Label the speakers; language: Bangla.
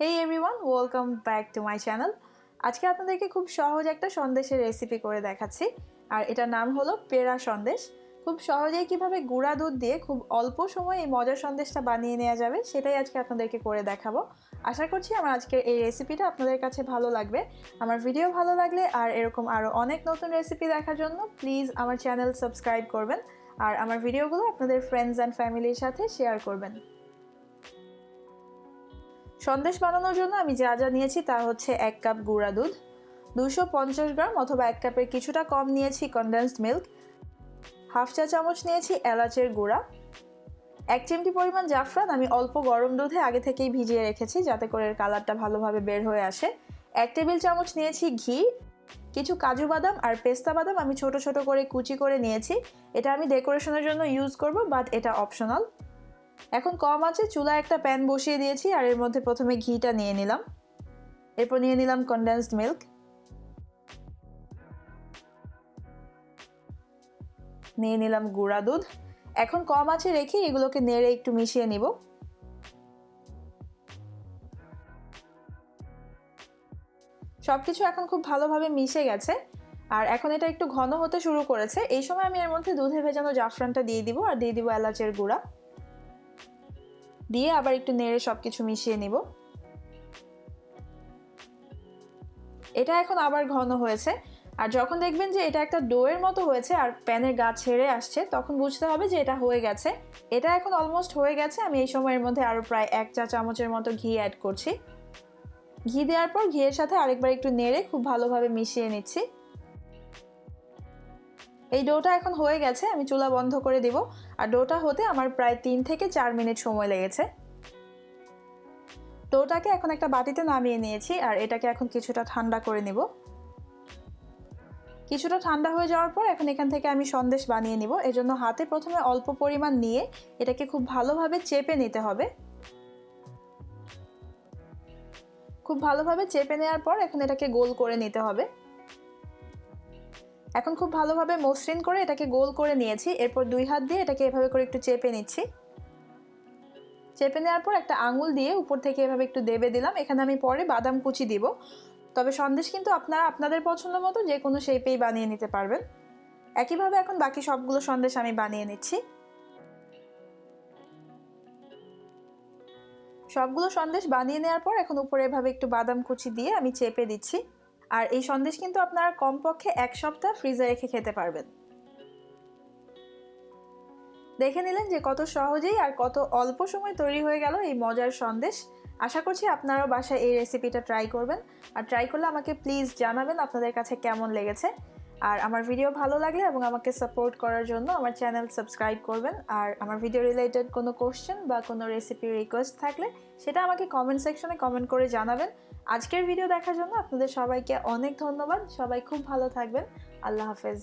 Speaker 1: Hey everyone welcome back to my channel আজকে আপনাদেরকে খুব সহজ একটা সন্দেশের রেসিপি করে দেখাচ্ছি। আর এটার নাম হলো পেড়া সন্দেশ। খুব সহজেই কীভাবে গুঁড়া দুধ দিয়ে খুব অল্প সময়ে এই মজার সন্দেশটা বানিয়ে নেওয়া যাবে, সেটাই আজকে আপনাদেরকে করে দেখাবো। আশা করছি আমার আজকের এই রেসিপিটা আপনাদের কাছে ভালো লাগবে। আমার ভিডিও ভালো লাগলে আর এরকম আরও অনেক নতুন রেসিপি দেখার জন্য প্লিজ আমার চ্যানেল সাবস্ক্রাইব করবেন। আর আমার ভিডিওগুলো আপনাদের ফ্রেন্ডস অ্যান্ড ফ্যামিলির সাথে শেয়ার করবেন। সন্দেশ বানানোর জন্য আমি যা যা নিয়েছি তা হচ্ছে এক কাপ গুঁড়া দুধ দুশো পঞ্চাশ গ্রাম অথবা এক কাপের কিছুটা কম নিয়েছি কনডেন্সড মিল্ক হাফ চা চামচ নিয়েছি এলাচের গুঁড়া, এক চিমটি পরিমাণ জাফরান আমি অল্প গরম দুধে আগে থেকেই ভিজিয়ে রেখেছি যাতে করে এর কালারটা ভালোভাবে বের হয়ে আসে, এক টেবিল চামচ নিয়েছি ঘি, কিছু কাজু বাদাম আর পেস্তা বাদাম আমি ছোট ছোট করে কুচি করে নিয়েছি, এটা আমি ডেকোরেশনের জন্য ইউজ করব বাট এটা অপশনাল এখন কম আছে, চুলায় একটা প্যান বসিয়ে দিয়েছি আর এর মধ্যে প্রথমে ঘিটা নিয়ে নিলাম। এরপর নিয়ে নিলাম কনডেন্সড মিল্ক নিয়ে নিলাম গুঁড়া দুধ। এখন কম আছে রেখে এগুলোকে নেড়ে একটু মিশিয়ে নিব। সব কিছু এখন খুব ভালোভাবে মিশে গেছে আর এখন এটা একটু ঘন হতে শুরু করেছে। এই সময় আমি এর মধ্যে দুধে ভেজানো জাফরানটা দিয়ে দিব আর দিয়ে দিব এলাচের গুঁড়া। দিয়ে আবার একটু নেড়ে সব কিছু মিশিয়ে নিব। এটা এখন আবার ঘন হয়েছে। আর যখন দেখবেন যে এটা একটা ডোয়ের মতো হয়েছে আর প্যানের গা ছেড়ে আসছে, তখন বুঝতে হবে যে এটা হয়ে গেছে। এটা এখন অলমোস্ট হয়ে গেছে। আমি এই সময়ের মধ্যে আরও প্রায় এক চা চামচের মতো ঘি অ্যাড করছি। ঘি দেওয়ার পর ঘিয়ের সাথে আরেকবার একটু নেড়ে খুব ভালোভাবে মিশিয়ে নিচ্ছি। এই ডোটা এখন হয়ে গেছে। আমি চুলা বন্ধ করে দিব। আর ডোটা হতে আমার প্রায় তিন থেকে চার মিনিট সময় লেগেছে। ডোটাকে এখন একটা বাটিতে নামিয়ে নিয়েছি আর এটাকে এখন কিছুটা ঠান্ডা করে নিব। কিছুটা ঠান্ডা হয়ে যাওয়ার পর এখন এখান থেকে আমি সন্দেশ বানিয়ে নিব। এজন্য হাতে প্রথমে অল্প পরিমাণ নিয়ে এটাকে খুব ভালোভাবে চেপে নিতে হবে। খুব ভালোভাবে চেপে নেওয়ার পর এখন এটাকে গোল করে নিতে হবে। এখন খুব ভালোভাবে মসৃণ করে এটাকে গোল করে নিয়েছি। এরপর দুই হাত দিয়ে এটাকে এভাবে করে একটু চেপে নিচ্ছি। চেপে নেওয়ার পর একটা আঙুল দিয়ে উপর থেকে এভাবে একটু দেবে দিলাম। এখানে আমি পরে বাদাম কুচি দিব। তবে সন্দেশ কিন্তু আপনারা আপনাদের পছন্দ মতো যে কোনো শেপেই বানিয়ে নিতে পারবেন। একইভাবে এখন বাকি সবগুলো সন্দেশ আমি বানিয়ে নিচ্ছি। সবগুলো সন্দেশ বানিয়ে নেওয়ার পর এখন উপরে এভাবে একটু বাদাম কুচি দিয়ে আমি চেপে দিচ্ছি। আর এই সন্দেশ কিন্তু আপনারা কমপক্ষে এক সপ্তাহ ফ্রিজে রেখে খেতে পারবেন। দেখে নিলেন যে কত সহজেই আর কত অল্প সময় তৈরি হয়ে গেল এই মজার সন্দেশ। আশা করছি আপনারাও বাসায় এই রেসিপিটা ট্রাই করবেন। আর ট্রাই করলে আমাকে প্লিজ জানাবেন আপনাদের কাছে কেমন লেগেছে। আর আমার ভিডিও ভালো লাগলে এবং আমাকে সাপোর্ট করার জন্য আমার চ্যানেল সাবস্ক্রাইব করবেন। আর আমার ভিডিও রিলেটেড কোনো কোশ্চেন বা কোনো রেসিপি রিকোয়েস্ট থাকলে সেটা আমাকে কমেন্ট সেকশনে কমেন্ট করে জানাবেন। আজকের ভিডিও দেখার জন্য আপনাদের সবাইকে অনেক ধন্যবাদ। সবাই খুব ভালো থাকবেন। আল্লাহ হাফেজ।